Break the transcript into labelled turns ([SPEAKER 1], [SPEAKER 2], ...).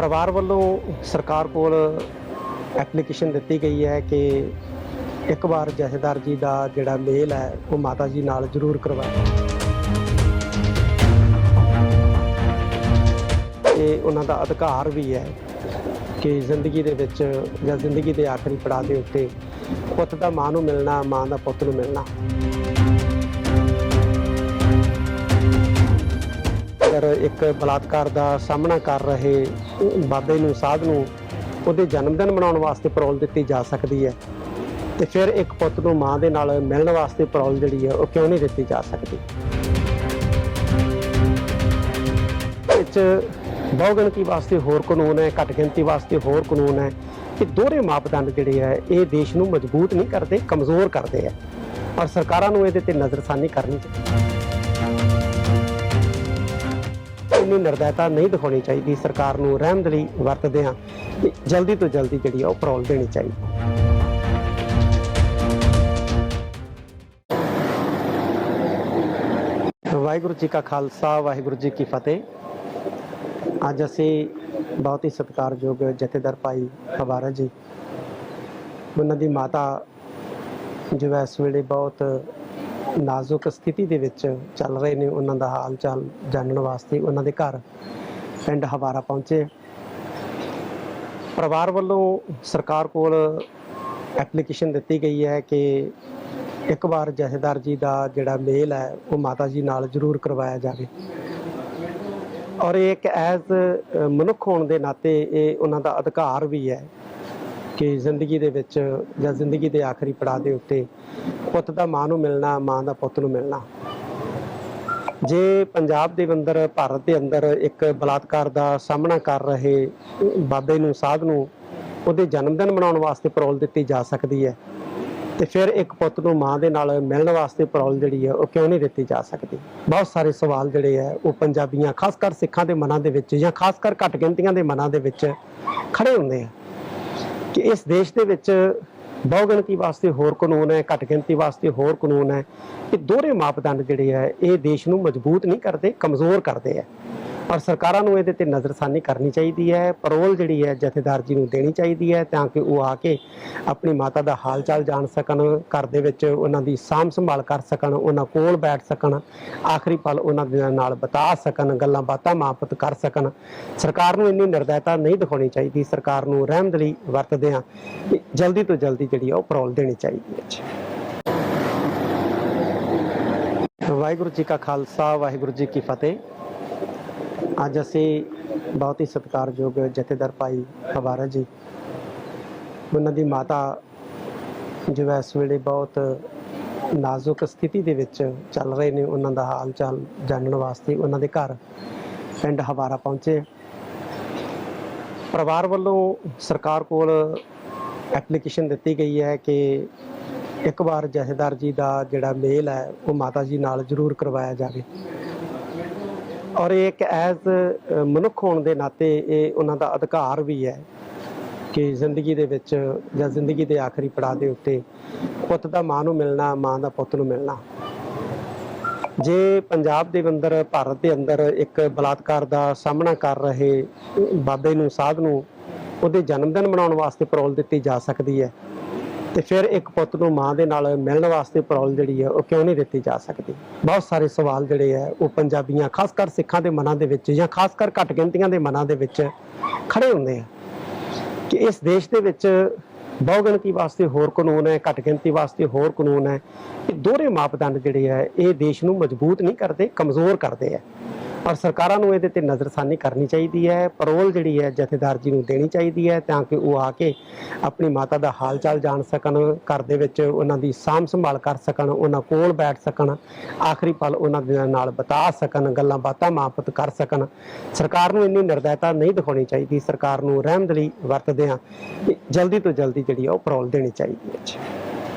[SPEAKER 1] ਪਰਿਵਾਰ ਵੱਲੋਂ ਸਰਕਾਰ ਕੋਲ ਐਪਲੀਕੇਸ਼ਨ ਦਿੱਤੀ ਗਈ ਹੈ ਕਿ ਇੱਕ ਵਾਰ ਜਥੇਦਾਰ ਜੀ ਦਾ ਜਿਹੜਾ ਮੇਲ ਹੈ, ਉਹ ਮਾਤਾ ਜੀ ਨਾਲ ਜ਼ਰੂਰ ਕਰਵਾਇਆ ਇਹ ਉਹਨਾਂ ਦਾ ਅਧਿਕਾਰ ਵੀ ਹੈ ਕਿ ਜ਼ਿੰਦਗੀ ਦੇ ਵਿੱਚ ਜਾਂ ਜ਼ਿੰਦਗੀ ਦੇ ਆਖਰੀ ਪੜਾਅ ਦੇ ਉੱਤੇ ਪੁੱਤ ਦਾ ਮਾਂ ਨੂੰ ਮਿਲਣਾ, ਮਾਂ ਦਾ ਪੁੱਤ ਨੂੰ ਮਿਲਣਾ। ਅਗਰ ਇੱਕ ਬਲਾਤਕਾਰ ਦਾ ਸਾਹਮਣਾ ਕਰ ਰਹੇ ਬਾਬੇ ਨੂੰ, ਸਾਧ ਨੂੰ ਉਹਦੇ ਜਨਮ ਦਿਨ ਮਨਾਉਣ ਵਾਸਤੇ ਪਰੋਲ ਦਿੱਤੀ ਜਾ ਸਕਦੀ ਹੈ ਤੇ ਫਿਰ ਇੱਕ ਪੁੱਤ ਨੂੰ ਮਾਂ ਦੇ ਨਾਲ ਮਿਲਣ ਵਾਸਤੇ ਪਰੋਲ ਜਿਹੜੀ ਹੈ ਉਹ ਕਿਉਂ ਨਹੀਂ ਦਿੱਤੀ ਜਾ ਸਕਦੀ? ਵਿੱਚ ਬਹੁਗਿਣਤੀ ਵਾਸਤੇ ਹੋਰ ਕਾਨੂੰਨ ਹੈ, ਘੱਟ ਗਿਣਤੀ ਵਾਸਤੇ ਹੋਰ ਕਾਨੂੰਨ ਹੈ ਇਹ ਦੋਹਰੇ ਮਾਪਦੰਡ ਜਿਹੜੇ ਹੈ, ਇਹ ਦੇਸ਼ ਨੂੰ ਮਜ਼ਬੂਤ ਨਹੀਂ ਕਰਦੇ, ਕਮਜ਼ੋਰ ਕਰਦੇ ਆ ਔਰ ਸਰਕਾਰਾਂ ਨੂੰ ਇਹਦੇ ਤੇ ਨਜ਼ਰਸਾਨੀ ਕਰਨੀ ਚਾਹੀਦੀ ਇੰਨੀ ਨਿਰਦੈਤਾ ਨਹੀਂ ਦਿਖਾਉਣੀ ਚਾਹੀਦੀ। ਸਰਕਾਰ ਨੂੰ ਰਹਿਮਦਲੀ ਵਰਤਦੇ ਆ ਜਲਦੀ ਤੋਂ ਜਲਦੀ ਜਿਹੜੀ ਆ ਉਹ ਪਰੋਲ ਦੇਣੀ ਚਾਹੀਦੀ। ਵਾਹਿਗੁਰੂ ਜੀ ਕਾ ਖਾਲਸਾ, ਵਾਹਿਗੁਰੂ ਜੀ ਕੀ ਫਤਿਹ। ਅੱਜ ਅਸੀਂ ਬਹੁਤ ਹੀ ਸਤਿਕਾਰਯੋਗ ਜਥੇਦਾਰ ਭਾਈ ਹਵਾਰਾ ਜੀ। ਉਹਨਾਂ ਦੀ ਮਾਤਾ ਜੋ ਇਸ ਵੇਲੇ ਬਹੁਤ ਨਾਜ਼ੁਕ ਸਥਿਤੀ ਦੇ ਵਿੱਚ ਚੱਲ ਰਹੇ ਨੇ, ਉਹਨਾਂ ਦਾ ਹਾਲ ਚਾਲ ਜਾਣਨ ਵਾਸਤੇ ਉਹਨਾਂ ਦੇ ਘਰ ਪਿੰਡ ਹਵਾਰਾ ਪਹੁੰਚੇ। ਪਰਿਵਾਰ ਵੱਲੋਂ ਸਰਕਾਰ ਕੋਲ ਐਪਲੀਕੇਸ਼ਨ ਦਿੱਤੀ ਗਈ ਹੈ ਕਿ ਇੱਕ ਵਾਰ ਜਥੇਦਾਰ ਜੀ ਦਾ ਜਿਹੜਾ ਮੇਲ ਹੈ, ਉਹ ਮਾਤਾ ਜੀ ਨਾਲ ਜ਼ਰੂਰ ਕਰਵਾਇਆ ਜਾਵੇ। ਔਰ ਇਹ ਇੱਕ ਐਜ਼ ਮਨੁੱਖ ਹੋਣ ਦੇ ਨਾਤੇ ਇਹ ਉਹਨਾਂ ਦਾ ਅਧਿਕਾਰ ਵੀ ਹੈ। ਕਿ ਜ਼ਿੰਦਗੀ ਦੇ ਵਿੱਚ ਜਾਂ ਜ਼ਿੰਦਗੀ ਦੇ ਆਖਰੀ ਪੜਾਅ ਦੇ ਉੱਤੇ ਪੁੱਤ ਦਾ ਮਾਂ ਨੂੰ ਮਿਲਣਾ, ਮਾਂ ਦਾ ਪੁੱਤ ਨੂੰ ਮਿਲਣਾ। ਜੇ ਪੰਜਾਬ ਦੇ ਅੰਦਰ, ਭਾਰਤ ਦੇ ਅੰਦਰ ਇੱਕ ਬਲਾਤਕਾਰ ਦਾ ਸਾਹਮਣਾ ਕਰ ਰਹੇ ਬਾਬੇ ਨੂੰ, ਸਾਧ ਨੂੰ, ਉਹਦੇ ਜਨਮ ਦਿਨ ਮਨਾਉਣ ਵਾਸਤੇ ਪਰੋਲ ਦਿੱਤੀ ਜਾ ਸਕਦੀ ਹੈ, ਤੇ ਫਿਰ ਇੱਕ ਪੁੱਤ ਨੂੰ ਮਾਂ ਦੇ ਨਾਲ ਮਿਲਣ ਵਾਸਤੇ ਪਰੋਲ ਜਿਹੜੀ ਹੈ, ਉਹ ਕਿਉਂ ਨਹੀਂ ਦਿੱਤੀ ਜਾ ਸਕਦੀ? ਬਹੁਤ ਸਾਰੇ ਸਵਾਲ ਜਿਹੜੇ ਹੈ, ਉਹ ਪੰਜਾਬੀਆਂ ਖਾਸ ਕਰ ਸਿੱਖਾਂ ਦੇ ਮਨਾਂ ਦੇ ਵਿੱਚ ਜਾਂ ਖਾਸ ਕਰ ਘੱਟ ਗਿਣਤੀਆਂ ਦੇ ਮਨਾਂ ਦੇ ਵਿੱਚ ਖੜੇ ਹੁੰਦੇ ਆ। ਕਿ ਇਸ ਦੇਸ਼ ਦੇ ਵਿੱਚ ਬਹੁਗਿਣਤੀ ਵਾਸਤੇ ਹੋਰ ਕਾਨੂੰਨ ਹੈ ਘੱਟ ਗਿਣਤੀ ਵਾਸਤੇ ਹੋਰ ਕਾਨੂੰਨ ਹੈ ਇਹ ਦੋਹਰੇ ਮਾਪਦੰਡ ਜਿਹੜੇ ਹੈ, ਇਹ ਦੇਸ਼ ਨੂੰ ਮਜ਼ਬੂਤ ਨਹੀਂ ਕਰਦੇ, ਕਮਜ਼ੋਰ ਕਰਦੇ ਹੈ। ਔਰ ਸਰਕਾਰਾਂ ਨੂੰ ਇਹਦੇ ਤੇ ਨਜ਼ਰਸਾਨੀ ਕਰਨੀ ਚਾਹੀਦੀ ਹੈ ਪਰੋਲ ਜਿਹੜੀ ਹੈ ਜਥੇਦਾਰ ਜੀ ਨੂੰ ਦੇਣੀ ਚਾਹੀਦੀ ਹੈ ਤਾਂ ਕਿ ਉਹ ਆ ਕੇ ਆਪਣੀ ਮਾਤਾ ਦਾ ਹਾਲ ਚਾਲ ਜਾਣ ਸਕਣ, ਘਰ ਦੇ ਵਿੱਚ ਉਹਨਾਂ ਦੀ ਸਾਂਭ ਸੰਭਾਲ ਕਰ ਸਕਣ, ਉਹਨਾਂ ਕੋਲ ਬੈਠ ਸਕਣ, ਆਖਰੀ ਪਲ ਉਹਨਾਂ ਦੇ ਨਾਲ ਬਿਤਾ ਸਕਣ, ਗੱਲਾਂ ਬਾਤਾਂ ਮਾਪਤ ਕਰ ਸਕਣ। ਸਰਕਾਰ ਨੂੰ ਇੰਨੀ ਨਿਰਦੈਤਾ ਨਹੀਂ ਦਿਖਾਉਣੀ ਚਾਹੀਦੀ, ਸਰਕਾਰ ਨੂੰ ਰਹਿਮਦਲੀ ਵਰਤਦੇ ਆ ਜਲਦੀ ਤੋਂ ਜਲਦੀ ਜਿਹੜੀ ਆ ਉਹ ਪਰੋਲ ਦੇਣੀ ਚਾਹੀਦੀ ਹੈ ਜੀ। ਵਾਹਿਗੁਰੂ ਜੀ ਕਾ ਖਾਲਸਾ, ਵਾਹਿਗੁਰੂ ਜੀ ਕੀ ਫਤਿਹ। ਅੱਜ ਅਸੀਂ ਬਹੁਤ ਹੀ ਸਤਿਕਾਰਯੋਗ ਜਥੇਦਾਰ ਭਾਈ ਹਵਾਰਾ ਜੀ, ਉਹਨਾਂ ਦੀ ਮਾਤਾ ਜੋ ਇਸ ਵੇਲੇ ਬਹੁਤ ਨਾਜ਼ੁਕ ਸਥਿਤੀ ਦੇ ਵਿੱਚ ਚੱਲ ਰਹੇ ਨੇ, ਉਹਨਾਂ ਦਾ ਹਾਲ ਚਾਲ ਜਾਣਨ ਵਾਸਤੇ ਉਹਨਾਂ ਦੇ ਘਰ ਪਿੰਡ ਹਵਾਰਾ ਪਹੁੰਚੇ ਪਰਿਵਾਰ ਵੱਲੋਂ ਸਰਕਾਰ ਕੋਲ ਐਪਲੀਕੇਸ਼ਨ ਦਿੱਤੀ ਗਈ ਹੈ ਕਿ ਇੱਕ ਵਾਰ ਜਥੇਦਾਰ ਜੀ ਦਾ ਜਿਹੜਾ ਮੇਲ ਹੈ, ਉਹ ਮਾਤਾ ਜੀ ਨਾਲ ਜ਼ਰੂਰ ਕਰਵਾਇਆ ਜਾਵੇ। ਔਰ ਇਹ ਇੱਕ ਐਜ਼ ਮਨੁੱਖ ਹੋਣ ਦੇ ਨਾਤੇ ਇਹ ਉਹਨਾਂ ਦਾ ਅਧਿਕਾਰ ਵੀ ਹੈ ਕਿ ਜ਼ਿੰਦਗੀ ਦੇ ਵਿੱਚ ਜਾਂ ਜ਼ਿੰਦਗੀ ਦੇ ਆਖਰੀ ਪੜਾਅ ਦੇ ਉੱਤੇ ਪੁੱਤ ਦਾ ਮਾਂ ਨੂੰ ਮਿਲਣਾ, ਮਾਂ ਦਾ ਪੁੱਤ ਨੂੰ ਮਿਲਣਾ। ਜੇ ਪੰਜਾਬ ਦੇ ਅੰਦਰ, ਭਾਰਤ ਦੇ ਅੰਦਰ ਇੱਕ ਬਲਾਤਕਾਰ ਦਾ ਸਾਹਮਣਾ ਕਰ ਰਹੇ ਬਾਬੇ ਨੂੰ, ਸਾਧ ਨੂੰ ਉਹਦੇ ਜਨਮ ਦਿਨ ਮਨਾਉਣ ਵਾਸਤੇ ਪਰੋਲ ਦਿੱਤੀ ਜਾ ਸਕਦੀ ਹੈ ਤੇ ਫਿਰ ਇੱਕ ਪੁੱਤ ਨੂੰ ਮਾਂ ਦੇ ਨਾਲ ਮਿਲਣ ਵਾਸਤੇ ਪਰੋਲ ਜਿਹੜੀ ਹੈ, ਉਹ ਕਿਉਂ ਨਹੀਂ ਦਿੱਤੀ ਜਾ ਸਕਦੀ? ਬਹੁਤ ਸਾਰੇ ਸਵਾਲ ਜਿਹੜੇ ਹੈ, ਉਹ ਪੰਜਾਬੀਆਂ, ਖਾਸ ਕਰ ਸਿੱਖਾਂ ਦੇ ਮਨਾਂ ਦੇ ਵਿੱਚ ਜਾਂ ਖਾਸ ਕਰ ਘੱਟ ਗਿਣਤੀਆਂ ਦੇ ਮਨਾਂ ਦੇ ਵਿੱਚ ਖੜੇ ਹੁੰਦੇ ਆ ਕਿ ਇਸ ਦੇਸ਼ ਦੇ ਵਿੱਚ ਬਹੁਗਿਣਤੀ ਵਾਸਤੇ ਹੋਰ ਕਾਨੂੰਨ ਹੈ, ਘੱਟ ਗਿਣਤੀ ਵਾਸਤੇ ਹੋਰ ਕਾਨੂੰਨ ਹੈ। ਇਹ ਦੋਹਰੇ ਮਾਪਦੰਡ ਜਿਹੜੇ ਹੈ, ਇਹ ਦੇਸ਼ ਨੂੰ ਮਜ਼ਬੂਤ ਨਹੀਂ ਕਰਦੇ, ਕਮਜ਼ੋਰ ਕਰਦੇ ਆ ਪਰ ਸਰਕਾਰਾਂ ਨੂੰ ਇਹਦੇ ਤੇ ਨਜ਼ਰਸਾਨੀ ਕਰਨੀ ਚਾਹੀਦੀ ਹੈ ਪਰੋਲ ਜਿਹੜੀ ਹੈ ਜਥੇਦਾਰ ਜੀ ਨੂੰ ਦੇਣੀ ਚਾਹੀਦੀ ਹੈ ਤਾਂ ਕਿ ਉਹ ਆ ਕੇ ਆਪਣੀ ਮਾਤਾ ਦਾ ਹਾਲ ਚਾਲ ਜਾਣ ਸਕਣ, ਘਰ ਦੇ ਵਿੱਚ ਉਹਨਾਂ ਦੀ ਸਾਂਭ ਸੰਭਾਲ ਕਰ ਸਕਣ, ਉਹਨਾਂ ਕੋਲ ਬੈਠ ਸਕਣ, ਆਖਰੀ ਪਲ ਉਹਨਾਂ ਦੇ ਨਾਲ ਬਿਤਾ ਸਕਣ, ਗੱਲਾਂ ਬਾਤਾਂ ਮਾਪਤ ਕਰ ਸਕਣ। ਸਰਕਾਰ ਨੂੰ ਇੰਨੀ ਨਿਰਦੈਤਾ ਨਹੀਂ ਦਿਖਾਉਣੀ ਚਾਹੀਦੀ, ਸਰਕਾਰ ਨੂੰ ਰਹਿਮਦਲੀ ਵਰਤਦੇ ਆ ਜਲਦੀ ਤੋਂ ਜਲਦੀ ਜਿਹੜੀ ਆ ਉਹ ਪਰੋਲ ਦੇਣੀ ਚਾਹੀਦੀ ਹੈ ਜੀ।